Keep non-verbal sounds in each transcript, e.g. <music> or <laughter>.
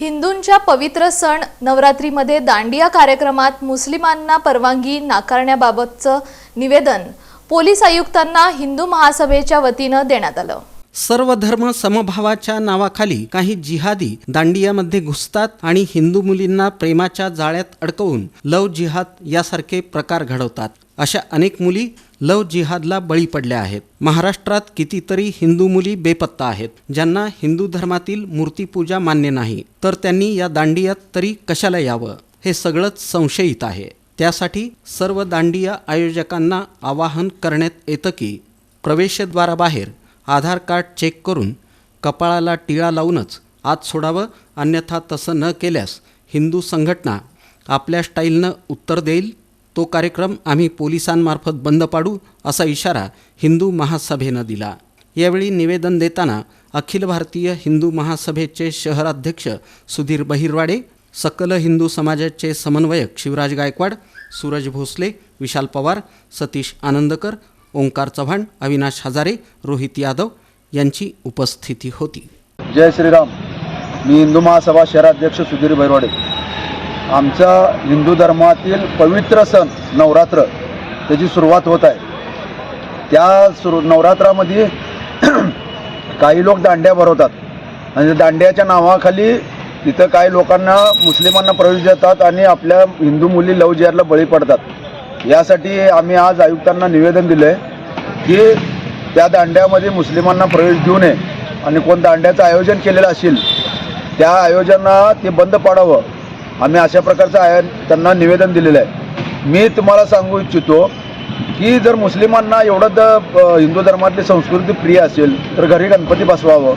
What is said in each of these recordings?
हिंदूंच्या पवित्र सण नवरात्रीमध्ये दांडिया कार्यक्रमात मुस्लिमांना परवानगी नाकारण्याबाबतचं निवेदन पोलीस आयुक्तांना हिंदू महासभेच्या वतीनं देण्यात आलं. सर्व धर्म समभावाच्या नावाखाली काही जिहादी दांडियामध्ये घुसतात आणि हिंदू मुलींना प्रेमाच्या जाळ्यात अडकवून लव जिहाद यासारखे प्रकार घडवतात. अशा अनेक मुली लव जिहादला बळी पडल्या आहेत. महाराष्ट्रात कितीतरी हिंदू मुली बेपत्ता आहेत. ज्यांना हिंदू धर्मातील मूर्तीपूजा मान्य नाही. तर त्यांनी या दांडियात तरी कशाला यावं? हे सगळंच संशयित आहे. त्यासाठी सर्व दांडिया आयोजकांना आवाहन करण्यात येतं की प्रवेशद्वाराबाहेर आधार कार्ड चेक करून कपाळाला टिळा लावूनच आत सोडावं अन्यथा तसं न केल्यास हिंदू संघटना आपल्या स्टाईलनं उत्तर देईल तो कार्यक्रम आम्ही पोलिसांमार्फत बंद पाडू असा इशारा हिंदू महासभेनं दिला. यावेळी निवेदन देताना अखिल भारतीय हिंदू महासभेचे शहराध्यक्ष सुधीर बहिरवाडे सकल हिंदू समाजाचे समन्वयक शिवराज गायकवाड सूरज भोसले विशाल पवार सतीश आनंदकर ओंकार चव्हाण अविनाश हजारे रोहित यादव यांची उपस्थिती होती. जय श्रीराम. मी हिंदू महासभा शहराध्यक्ष सुधीर भैरवाडे आमचा हिंदू धर्मातील पवित्र सण नवरात्र त्याची सुरुवात होत आहे. त्या सुरू नवरात्रामध्ये <clears throat> काही लोक दांड्या भरवतात. आणि दांड्याच्या नावाखाली तिथं काही लोकांना मुस्लिमांना प्रवेश देतात आणि आपल्या हिंदू मुली लव जिहादला बळी पडतात. यासाठी आम्ही आज आयुक्तांना निवेदन दिलं आहे की त्या दांड्यामध्ये मुस्लिमांना प्रवेश देऊ नये. आणि कोण दांड्याचं आयोजन केलेलं असेल त्या आयोजनात ते बंद पाडावं. आम्ही अशा प्रकारचं आय त्यांना निवेदन दिलेलं आहे. मी तुम्हाला सांगू इच्छितो की जर मुस्लिमांना एवढं तर हिंदू धर्मातली संस्कृती प्रिय असेल तर घरी गणपती बसवावं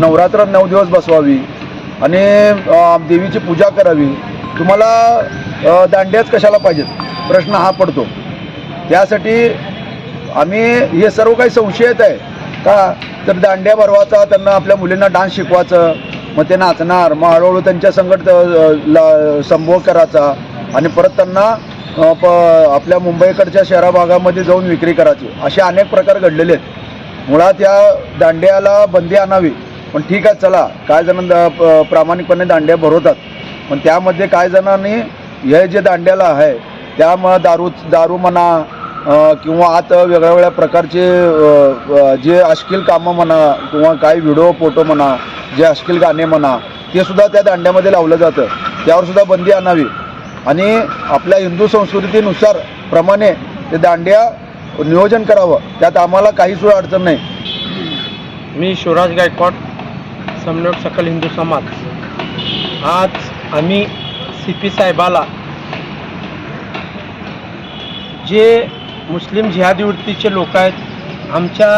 नवरात्र नऊ दिवस बसवावी आणि देवीची पूजा करावी. तुम्हाला दांड्याच कशाला पाहिजेत? प्रश्न हा पडतो. त्यासाठी आम्ही हे सर्व काही संशयित आहे. का? तर दांड्या भरवाचा त्यांना आपल्या मुलींना डान्स शिकवायचं मग ते नाचणार मग हळूहळू त्यांच्या संकट ला संभोग करायचा. आणि परत त्यांना प आपल्या मुंबईकडच्या शहरा भागामध्ये जाऊन विक्री करायची. असे अनेक प्रकार घडलेले आहेत. मुळात या दांड्याला बंदी आणावी. पण ठीक आहे चला. काय जण द- प- प्रामाणिकपणे दांड्या भरवतात. पण त्यामध्ये काय जणांनी हे जे दांड्याला आहे त्यामुळं दारू दारू म्हणा किंवा आता वेगळ्या वेगळ्या प्रकारचे जे अश्लील कामं म्हणा किंवा काही व्हिडिओ फोटो म्हणा जे अश्लील गाणे म्हणा ते सुद्धा त्या दांड्यामध्ये लावलं जातं. त्यावर सुद्धा बंदी आणावी. आणि आपल्या हिंदू संस्कृतीनुसार प्रमाणे ते दांड्या नियोजन करावं. त्यात आम्हाला काही सुद्धा अडचण नाही. मी शिवराज गायकवाड समन्वयक सकल हिंदू समाज. आज आम्ही सी पी साहेबाला जे मुस्लिम जिहादी वृत्तीचे लोक आहेत. आमच्या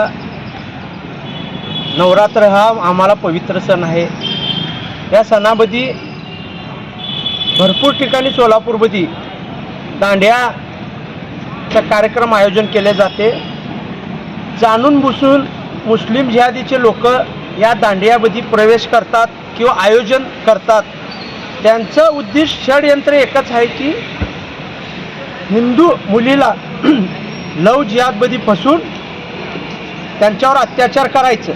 नवरात्र हा आम्हाला पवित्र सण आहे. या सणामध्ये भरपूर ठिकाणी सोलापूरमध्ये दांड्याचा कार्यक्रम आयोजन केले जाते. जाणून बुसून मुस्लिम जिहादीचे लोक या दांडियामध्ये प्रवेश करतात किंवा आयोजन करतात. त्यांचं उद्दिष्ट षडयंत्र एकच आहे की हिंदू मुलीला लव जिहादमध्ये फसून त्यांच्यावर अत्याचार करायचं.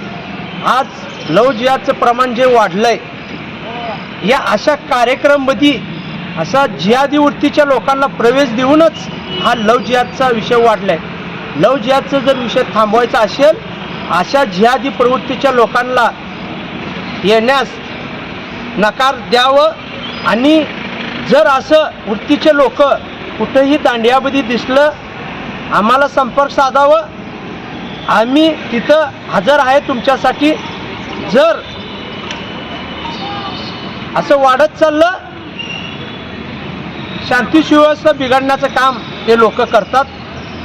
आज लव जिहादचं प्रमाण जे वाढलं आहे या अशा कार्यक्रममध्ये असा जिहादी वृत्तीच्या लोकांना प्रवेश देऊनच हा लव जिहादचा विषय वाढला आहे लव जिहादचा जर विषय थांबवायचा असेल अशा जिहादी प्रवृत्तीच्या लोकांना येण्यास नकार द्यावं आणि जर असं वृत्तीचे लोक कुठंही दांडियामध्ये दिसलं आम्हाला संपर्क साधावं. आम्ही तिथं हजर आहे तुमच्यासाठी. जर असं वाढत चाललं शांती सुव्यवस्था बिघडण्याचं काम ते लोक करतात.